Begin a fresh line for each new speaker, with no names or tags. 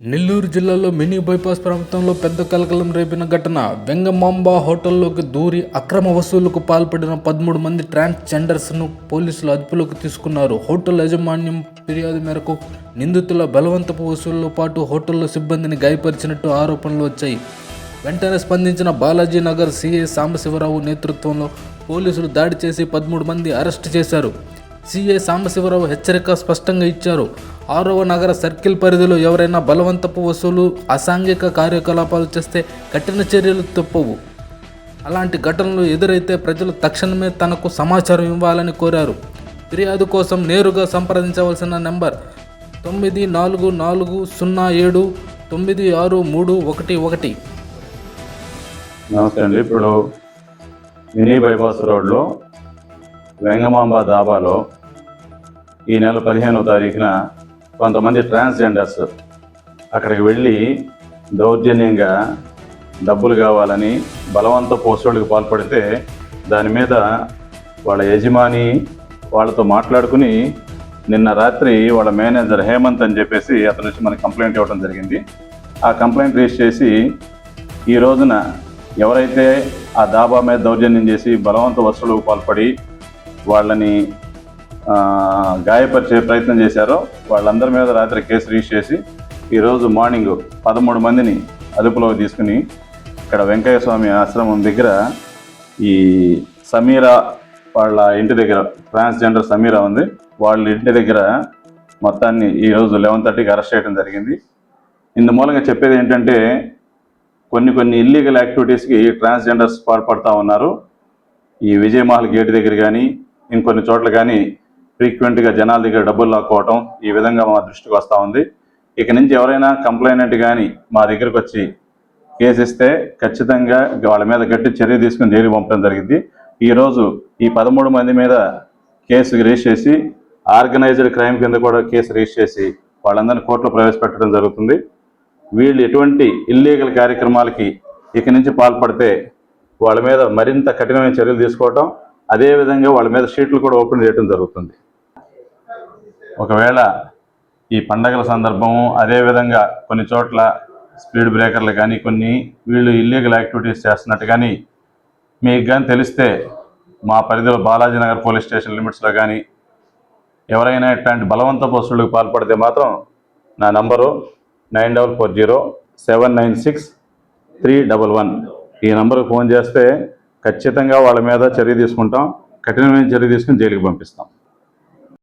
నెల్లూరు జిల్లాలో mini bypass ప్రాంతంలో పెద్ద కలకలం రేపిన ఘటన. వెంగమాంబ హోటల్లోకి దూరి అక్రమ వసూలుకు పాల్పడిన పదమూడు మంది ట్రాన్స్జెండర్స్ను పోలీసులు అదుపులోకి తీసుకున్నారు. హోటల్ యాజమాన్యం ఫిర్యాదు మేరకు నిందితుల బలవంతపు వసూళ్ళతో పాటు హోటల్లో సిబ్బందిని గాయపరిచినట్టు ఆరోపణలు వచ్చాయి. వెంటనే స్పందించిన బాలాజీ నగర్ సీఐ సాంబశివరావు నేతృత్వంలో పోలీసులు దాడి చేసి పదమూడు మంది అరెస్ట్ చేశారు. సీఐ సాంబశివరావు హెచ్చరిక స్పష్టంగా ఇచ్చారు. ఆరవ నగర సర్కిల్ పరిధిలో ఎవరైనా బలవంతపు వసూలు అసాంఘిక కార్యకలాపాలు చేస్తే కఠిన చర్యలు తప్పవు. అలాంటి ఘటనలు ఎదురైతే ప్రజలు తక్షణమే తనకు సమాచారం ఇవ్వాలని కోరారు. ఫిర్యాదు కోసం నేరుగా సంప్రదించవలసిన నెంబర్ తొమ్మిది నాలుగు నాలుగు సున్నా ఏడు తొమ్మిది ఆరు మూడు ఒకటి ఒకటి.
నమస్తే అండి. ఇప్పుడు మినీ బైపాస్ రోడ్లో వెంగమాంబ దాబాలో ఈ నెల పదిహేనవ తారీఖున కొంతమంది ట్రాన్స్జెండర్స్ అక్కడికి వెళ్ళి దౌర్జన్యంగా డబ్బులు కావాలని బలవంత పోస్టులకు పాల్పడితే దాని మీద వాళ్ళ యజమాని వాళ్ళతో మాట్లాడుకుని నిన్న రాత్రి వాళ్ళ మేనేజర్ హేమంత్ అని చెప్పేసి అతను నుంచి మనకి కంప్లైంట్ ఇవ్వడం జరిగింది. ఆ కంప్లైంట్ రిజిస్టర్ చేసి ఈ రోజున ఎవరైతే ఆ దాబా మీద దౌర్జన్యం చేసి బలవంత వసూలుకు పాల్పడి వాళ్ళని గాయపరిచే ప్రయత్నం చేశారో వాళ్ళందరి మీద రాత్రి కేసు రీచ్ చేసి ఈరోజు మార్నింగ్ పదమూడు మందిని అదుపులోకి తీసుకుని ఇక్కడ వెంకయ్య స్వామి ఆశ్రమం దగ్గర ఈ సమీరా వాళ్ళ ఇంటి దగ్గర ట్రాన్స్జెండర్ సమీరా ఉంది. వాళ్ళ ఇంటి దగ్గర మొత్తాన్ని ఈరోజు లెవెన్ థర్టీకి అరెస్ట్ చేయడం జరిగింది. ఇందు మూలంగా చెప్పేది ఏంటంటే కొన్ని కొన్ని ఇల్లీగల్ యాక్టివిటీస్కి ట్రాన్స్జెండర్స్ పాల్పడుతూ ఉన్నారు. ఈ విజయమహల్ గేట్ దగ్గర కానీ ఇంకొన్ని చోట్ల కానీ ఫ్రీక్వెంట్గా జనాల దగ్గర డబ్బులు లాక్కోవటం ఈ విధంగా మా దృష్టికి వస్తూ ఉంది. ఇక నుంచి ఎవరైనా కంప్లైనెంట్ కానీ మా దగ్గరకు వచ్చి కేసు ఇస్తే ఖచ్చితంగా వాళ్ళ మీద గట్టి చర్య తీసుకుని జైలు పంపడం జరిగింది. ఈరోజు ఈ పదమూడు మంది మీద కేసు రిజిస్టర్ చేసి ఆర్గనైజ్డ్ క్రైమ్ కింద కూడా కేసు రిజిస్టర్ చేసి వాళ్ళందరినీ కోర్టులో ప్రవేశపెట్టడం జరుగుతుంది. వీళ్ళు ఎటువంటి ఇల్లీగల్ కార్యక్రమాలకి ఇక నుంచి పాల్పడితే వాళ్ళ మీద మరింత కఠినమైన చర్యలు తీసుకోవటం అదేవిధంగా వాళ్ళ మీద షీట్లు కూడా ఓపెన్ చేయడం జరుగుతుంది. ఒకవేళ ఈ పండగల సందర్భము అదేవిధంగా కొన్ని చోట్ల స్పీడ్ బ్రేకర్లు కానీ కొన్ని వీళ్ళు ఇల్లీగల్ యాక్టివిటీస్ చేస్తున్నట్టు కానీ మీకు కానీ తెలిస్తే మా పరిధిలో బాలాజీ నగర్ పోలీస్ స్టేషన్ లిమిట్స్లో కానీ ఎవరైనా ఇట్లాంటి బలవంత వసూళ్ళకు పాల్పడితే మాత్రం నా number nine double four zero seven nine six three double one. ఈ నంబర్కి ఫోన్ చేస్తే ఖచ్చితంగా వాళ్ళ మీద చర్య తీసుకుంటాం. కఠినమైన చర్య తీసుకుని జైలుకి పంపిస్తాం.